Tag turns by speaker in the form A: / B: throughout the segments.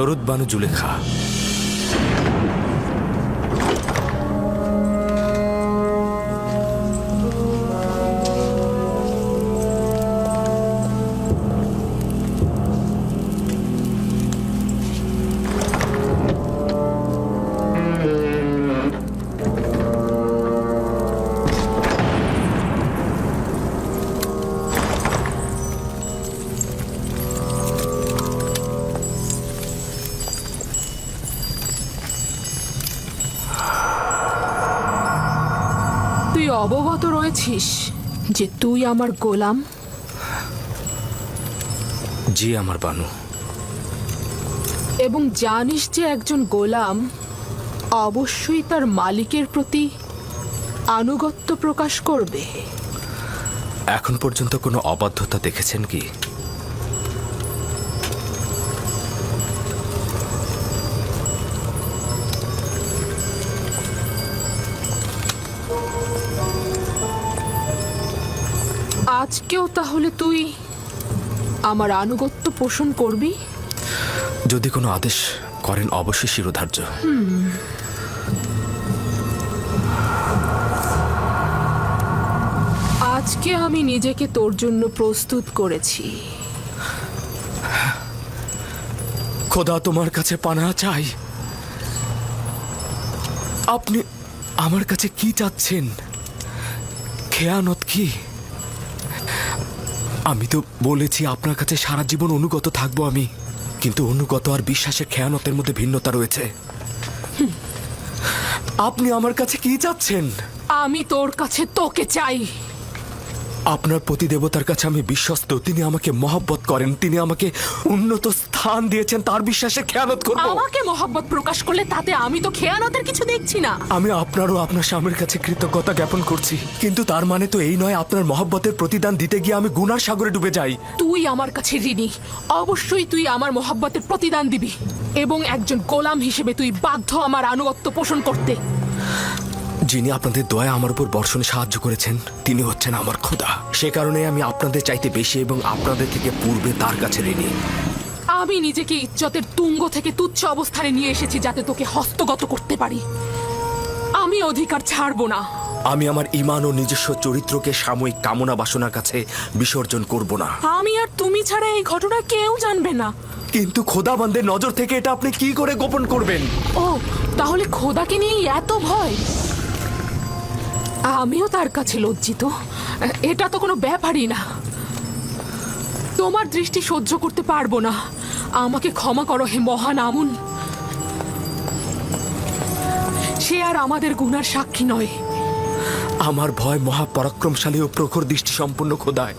A: দরুদ বানু জুলেখা।
B: তুই অবগত রয়েছিস যে তুই আমার গোলাম?
A: জি আমার বানু।
B: এবং জানিস যে একজন গোলাম অবশ্যই তার মালিকের প্রতি আনুগত্য প্রকাশ করবে।
A: এখন পর্যন্ত কোনো অবাধ্যতা দেখেছেন কি?
B: আজকেও তাহলে তুই আমার আনুগত্য পোষণ করবি?
A: যদি কোনো আদেশ করেন অবশ্যই শিরোধার্য।
B: আজকে আমি নিজেকে তোর জন্য প্রস্তুত করেছি।
A: খোদা তোমার কাছে পানা চাই। আপনি আমার কাছে কি চাচ্ছেন? খেয়ানত কি? আমি তো বলেছি আপনার কাছে সারা জীবন অনুগত থাকব আমি। কিন্তু অনুগত আর বিশ্বাসের খেয়ানতের মধ্যে ভিন্নতা রয়েছে। আপনি আমার কাছে কি চাচ্ছেন?
B: আমি তোর কাছে তোকে চাই।
A: আপনার প্রতি দেবতার কাছে আমি বিশ্বস্ত। তিনি আমাকে মহব্বত করেন। তিনি আমাকে উন্নত স্থান দিয়েছেন তার বিশ্বাসে খেয়ানত করব।
B: আমাকে মহব্বত প্রকাশ করলে তাতে আমি তো খেয়ানতের কিছু দেখছি না।
A: আমি আপনারও আপনার স্বামীর কাছে কৃতজ্ঞতা জ্ঞাপন করছি। কিন্তু তার মানে তো এই নয় আপনার মহব্বতের প্রতিদান দিতে গিয়ে আমি গুনার সাগরে ডুবে যাই।
B: তুই আমার কাছে ঋণী। অবশ্যই তুই আমার মহব্বতের প্রতিদান দিবি এবং একজন গোলাম হিসেবে তুই বাধ্য আমার আনুগত্য পোষণ করতে।
A: যিনি আপনাদের দয়া আমার উপর বর্ষণে সাহায্য করেছেন তিনি হচ্ছেন আমার খোদা। সে কারণে আমি আপনাদের চাইতে বেশি এবং আপনাদের থেকে পূর্বে তার কাছে ঋণী।
B: আমি নিজেকে ইজ্জতের তুঙ্গ থেকে তুচ্ছ অবস্থানে নিয়ে এসেছি যাতে তোকে হস্তগত করতে পারি। আমি অধিকার ছাড়বো না।
A: আমি আমার ইমান ও নিজস্ব চরিত্রকে সাময়িক কামনা বাসনার কাছে বিসর্জন করব না।
B: আমি আর তুমি ছাড়া এই ঘটনা কেউ জানবে না।
A: কিন্তু খোদা খোদাবান্দের নজর থেকে এটা আপনি কি করে গোপন করবেন?
B: ও তাহলে খোদাকে নিয়ে এত ভয়? আমিও তার কাছে লজ্জিত। এটা তো কোনো ব্যাপারই না। তোমার দৃষ্টি সহ্য করতে পারব না। আমাকে ক্ষমা করো হে মহান আমুন। সে আর আমাদের গুনার সাক্ষী নয়।
A: আমার ভয় মহাপরাক্রমশালী ও প্রখর দৃষ্টি সম্পন্ন খোদায়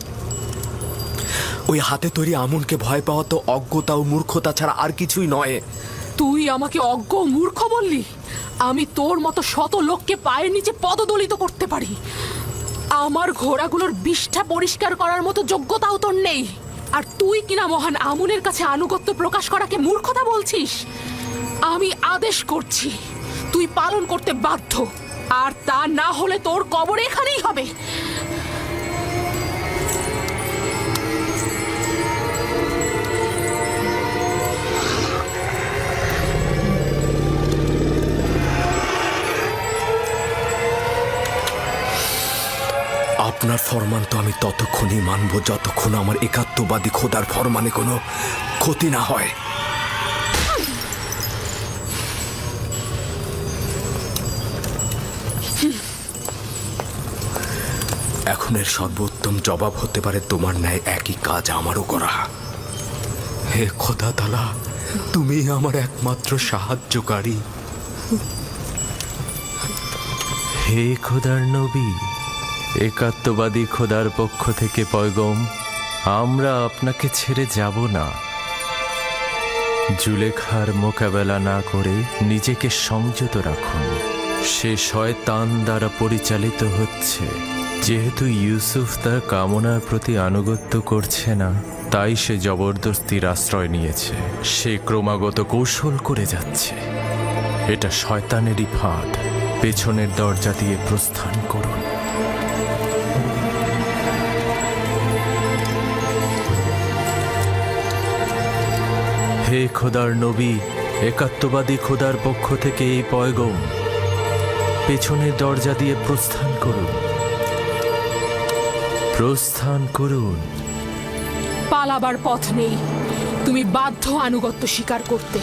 A: ওই হাতে তৈরি আমুনকে ভয় পাওয়া তো অজ্ঞতা ও মূর্খতা ছাড়া আর কিছুই নয়।
B: তুই আমাকে অজ্ঞ মূর্খ বললি? আমি তোর মতো শত লোককে পায়ের নিচে পদদলিত করতে পারি। আমার ঘোড়াগুলোর বিষ্ঠা পরিষ্কার করার মতো যোগ্যতাও তোর নেই। আর তুই কিনা মহান আমুনের কাছে আনুগত্য প্রকাশ করাকে মূর্খতা বলছিস? আমি আদেশ করছি, তুই পালন করতে বাধ্য। আর তা না হলে তোর কবর এখানেই হবে।
A: আপনার ফরমান তো আমি ততক্ষণই মানব যতক্ষণ আমার একাত্মবাদী খোদার ফরমানে কোনো ক্ষতি না হয়। এখন এর সর্বোত্তম জবাব হতে পারে তোমার ন্যায় একই কাজ আমারও করা। হে খোদা তালা, তুমি আমার একমাত্র সাহায্যকারী।
C: হে খোদার নবী একাত্মবাদী খোদার পক্ষ থেকে পয়গম, আমরা আপনাকে ছেড়ে যাব না। জুলেখার মোকাবেলা না করে নিজেকে সংযত রাখুন। সে শয়তান দ্বারা পরিচালিত হচ্ছে। যেহেতু ইউসুফ তার কামনার প্রতি আনুগত্য করছে না, তাই সে জবরদস্তির আশ্রয় নিয়েছে। সে ক্রমাগত কৌশল করে যাচ্ছে। এটা শয়তানেরই ফাঁদ। পেছনের দরজা দিয়ে প্রস্থান করুন। হে খোদার নবী, একাত্মবাদী খোদার পক্ষ থেকে এই পয়গম পেছনের দরজা দিয়ে প্রস্থান করুন। প্রস্থান করুন।
B: পালাবার পথ নেই। তুমি বাধ্য আনুগত্য স্বীকার করতে।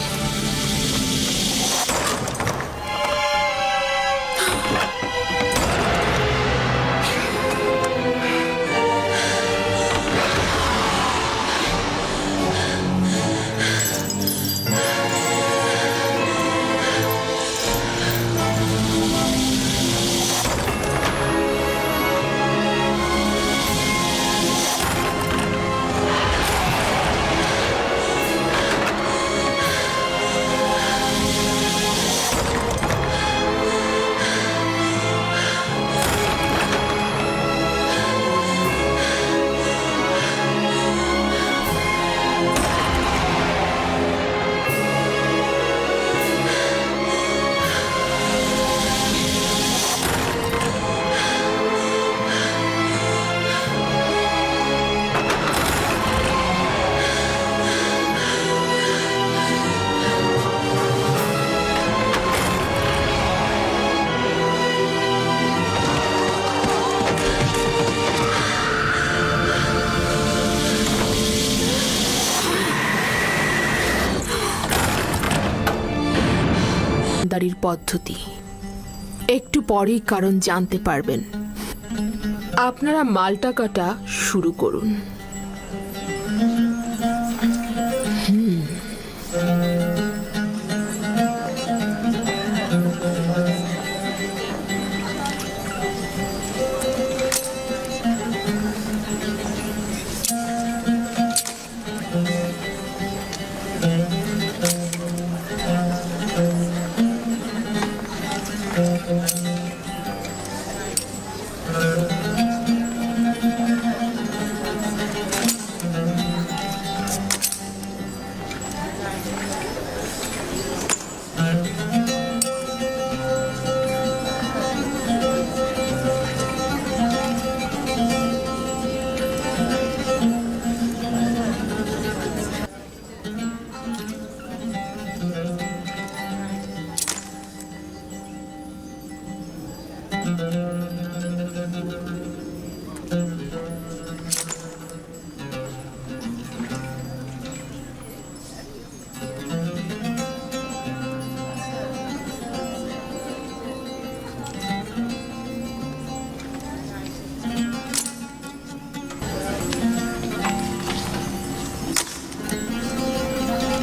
B: পদ্ধতি। একটু পরেই কারণ জানতে পারবেন। আপনারা মালটা কাটা শুরু করুন।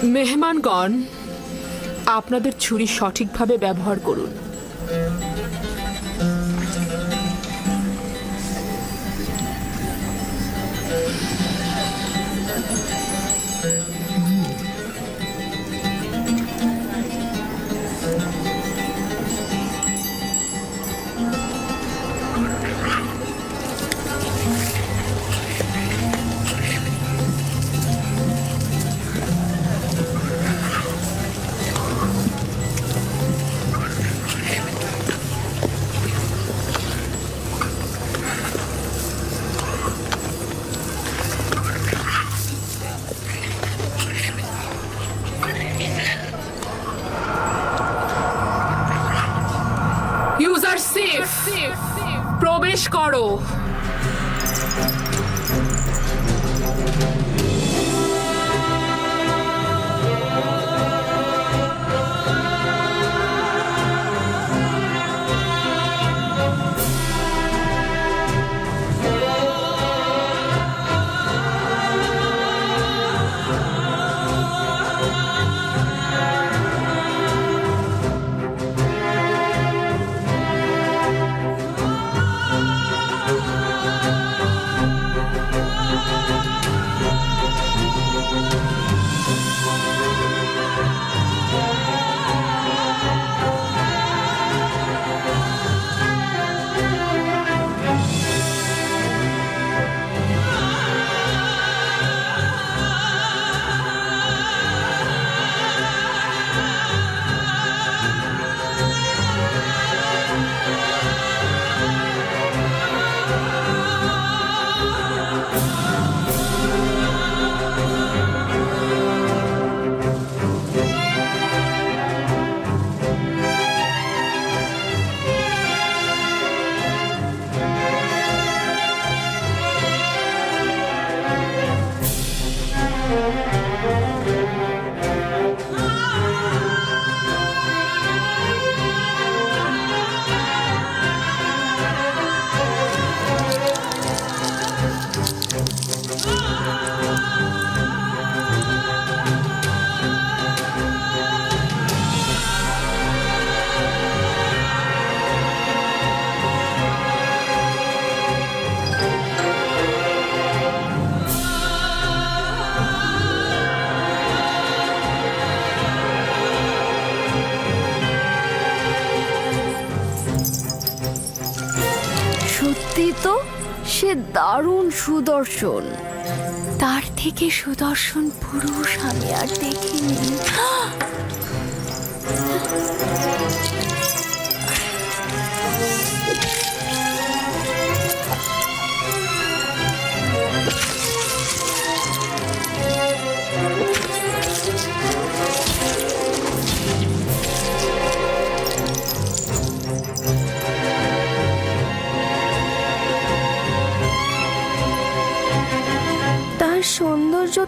B: মেহমানগণ আপনাদের ছুরি সঠিকভাবে ব্যবহার করুন। portal
D: সে দারুণ সুদর্শন। তার থেকে সুদর্শন পুরুষ আমি আর দেখিনি।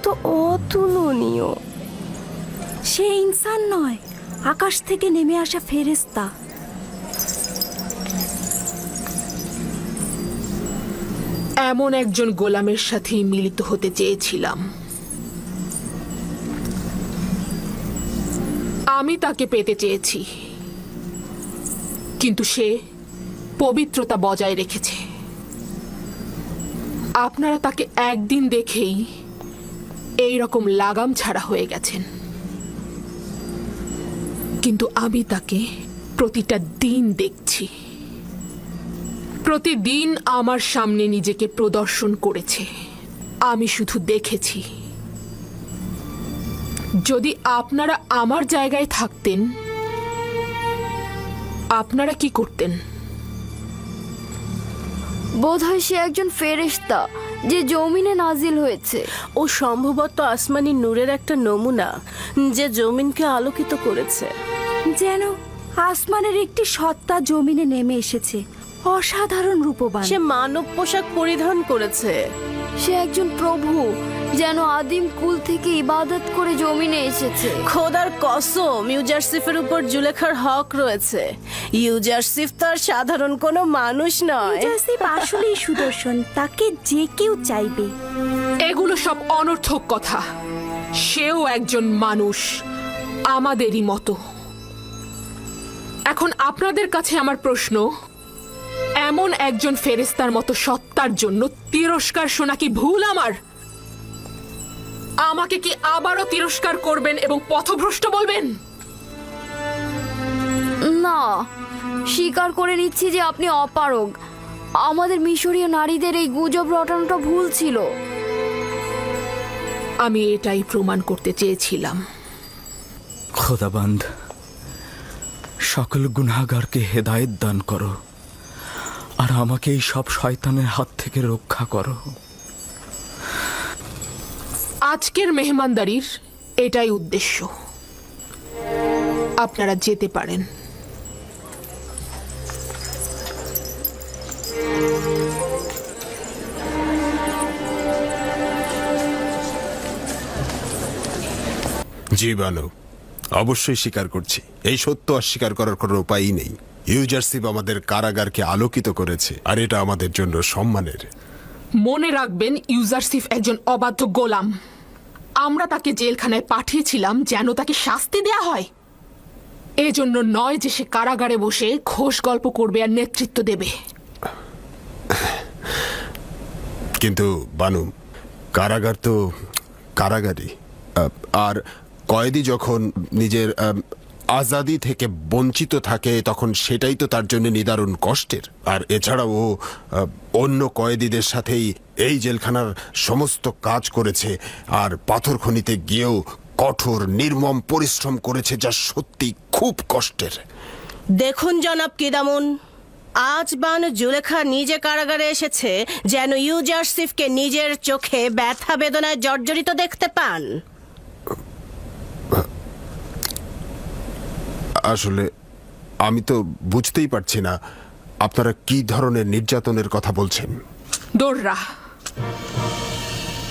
D: তো অতুলনীয়। সে ইনসান নয়, আকাশ থেকে নেমে আসা ফেরেস্তা
B: এমন একজন গোলামের সাথে মিলিত হতে চেয়েছিলাম। আমি তাকে পেতে চেয়েছি। কিন্তু সে পবিত্রতা বজায় রেখেছে। আপনারা তাকে একদিন দেখেই এই রকম লাগাম ছাড়া হয়ে গেছেন। কিন্তু আমি তাকে প্রতিটা দিন দেখছি। প্রতিদিন আমার সামনে নিজেকে প্রদর্শন করেছে। আমি শুধু দেখেছি। যদি আপনারা আমার জায়গায় থাকতেন, আপনারা কি করতেন?
D: বোধহয় সে একজন ফেরেশতা। যে জমিনে নাজিল হয়েছে।
E: ও সম্ভবত আসমানি নূরের একটা নমুনা যে জমিনকে আলোকিত করেছে।
D: যেন আসমানের একটি সত্তা জমিনে নেমে এসেছে অসাধারণ রূপবান।
E: সে মানব পোশাক পরিধান করেছে।
D: সে একজন প্রভু যেন আদিম কুল থেকে ইবাদত করে জমিনে এসেছে।
E: খোদার কসম ইউজারসিফের উপর জুলেখার হক রয়েছে। ইউজারসিফ তো আর সাধারণ কোনো মানুষ নয়।
D: জাসিব আসলেই সুদর্শন তাকে যে কেউ চাইবে।
B: এগুলো সব অনর্থক কথা। সেও একজন মানুষ আমাদেরই মতো। এখন আপনাদের কাছে আমার প্রশ্ন এমন একজন ফেরেস্তার মতো সত্তার জন্য তিরস্কার শোনা কি ভুল আমার? আমাকে কি আবারও তিরস্কার করবেন এবং পথভ্রষ্ট বলবেন?
D: না স্বীকার করে নিচ্ছি যে আপনি অপারগ। আমাদের মিশরীয় নারীদের এই গুজব রটানোটা ভুল ছিল।
B: আমি এটাই প্রমাণ করতে চেয়েছিলাম।
A: খোদাবান্ধ সকল গুনাহগারকে হেদায়েত দান করো আর আমাকে এই সব শয়তানের হাত থেকে রক্ষা করো।
B: আজকের মেহমানদারির এটাই উদ্দেশ্য। আপনারা যেতে পারেন।
F: জীবাণু অবশ্যই স্বীকার করছি। এই সত্য অস্বীকার করার কোনো উপায়ই নেই। ইউজারশিপ আমাদের কারাগারকে আলোকিত করেছে আর এটা আমাদের জন্য সম্মানের।
B: মনে রাখবেন ইউজারসিফ একজন অবাধ্য গোলাম। আমরা তাকে জেলখানায় পাঠিয়েছিলাম যেন তাকে শাস্তি দেয়া হয়। এজন্য নয় যে সে কারাগারে বসে ঘোষ গল্প করবে আর নেতৃত্ব দেবে।
F: কিন্তু, বানু, কারাগার তো কারাগারই। আর কয়েদি যখন নিজের আজাদি থেকে বঞ্চিত থাকে, তখন সেটাই তো তার জন্য নিদারুণ কষ্টের। আর এছাড়াও ও অন্য কয়েদিদের সাথেই এই জেলখানার সমস্ত কাজ করেছে, আর পাথর খনিতে গিয়েও কঠোর, নির্মম পরিশ্রম করেছে, যা সত্যি খুব কষ্টের।
E: দেখুন জনাব কিদামুন, আজ বান জুলেখা নিজে কারাগারে এসেছে, যেন ইউজারসিফকে নিজের চোখে ব্যথা বেদনায় জর্জরিত দেখতে পান।
F: আসলে আমি তো বুঝতেই পারছি না আপনারা কি ধরনের নির্যাতনের কথা বলছেন।
B: দোররা।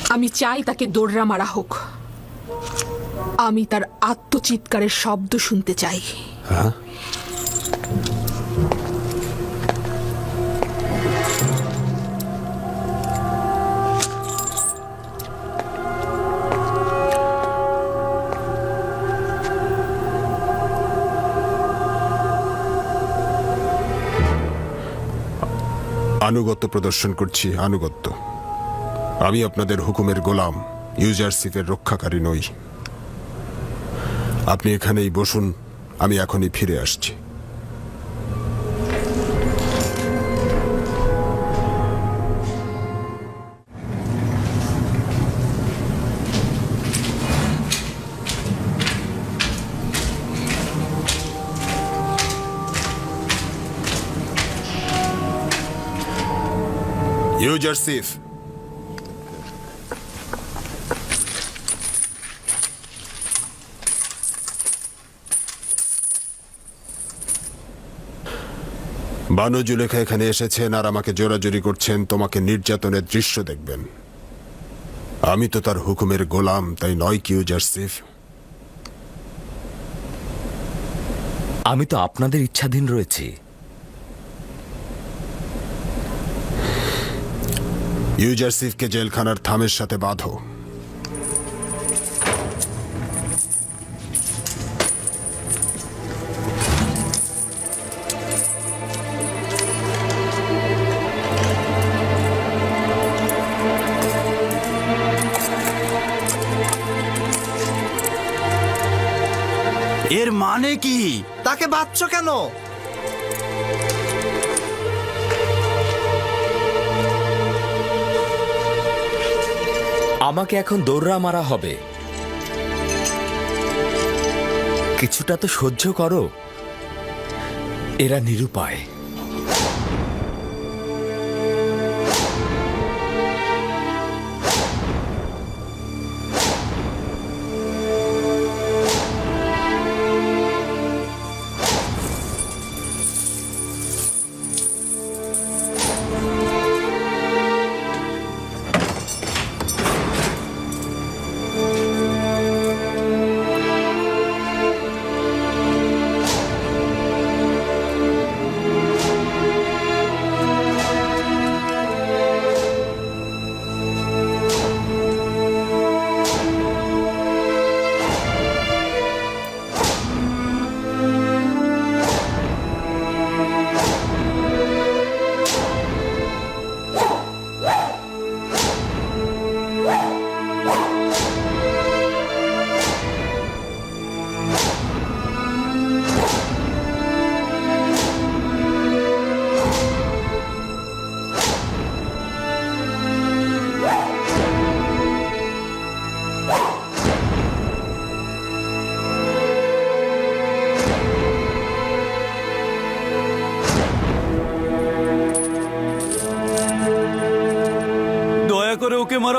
B: আমি চাই তাকে দোররা মারা হোক। আমি তার আত্মচিৎকারের শব্দ শুনতে চাই।
F: আনুগত্য প্রদর্শন করছি, আনুগত্য। আমি আপনাদের হুকুমের গোলাম ইউজারশিপের রক্ষাকারী নই। আপনি এখানেই বসুন, আমি এখনই ফিরে আসছি। ইউজারসিফ বানু জুলেখা এখানে এসেছেন আর আমাকে জোরাজুরি করছেন। তোমাকে নির্যাতনের দৃশ্য দেখবেন। আমি তো তার হুকুমের গোলাম, তাই নয় কি ইউজারসিফ
A: আমি তো আপনাদের ইচ্ছাধীন রয়েছি।
F: ইউজারসিফকে জেলখানার থামের সাথে বাঁধো।
G: এর মানে কি? তাকে বাঁচছ কেন?
A: আমাকে এখন দৌড়া মারা হবে। কিছুটা তো সহ্য করো। এরা নিরুপায়।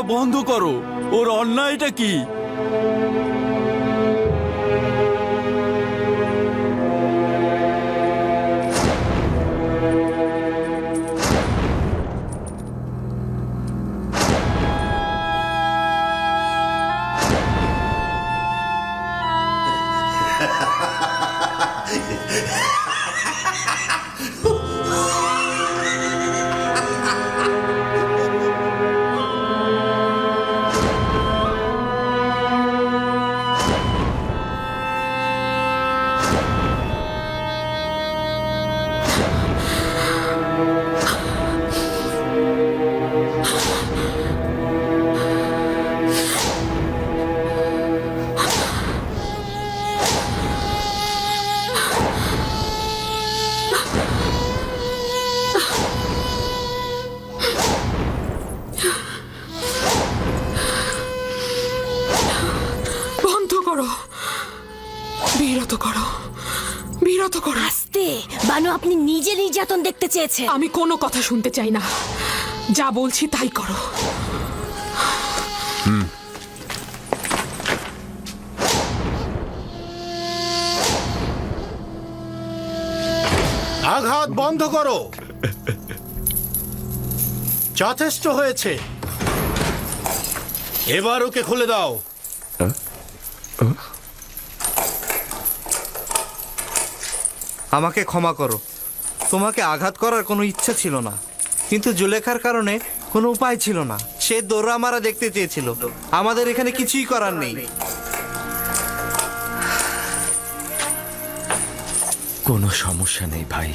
G: বন্ধ করো। ওর অন্যায়টা কি?
B: বন্ধ
D: নিজে নির্যাতন দেখতে চেয়েছে।
B: আমি কোনো কথা শুনতে চাই না। যা বলছি তাই করো।
H: আঘাত বন্ধ করো। যথেষ্ট হয়েছে। এবার ওকে খুলে দাও।
I: আমাকে ক্ষমা করো। তোমাকে আঘাত করার কোনো ইচ্ছা ছিল না। কিন্তু জুলেখার কারণে কোনো উপায় ছিল না। সে দৌড়া মারা দেখতে চেয়েছিল। আমাদের এখানে কিছুই করার নেই।
A: কোনো সমস্যা নেই ভাই।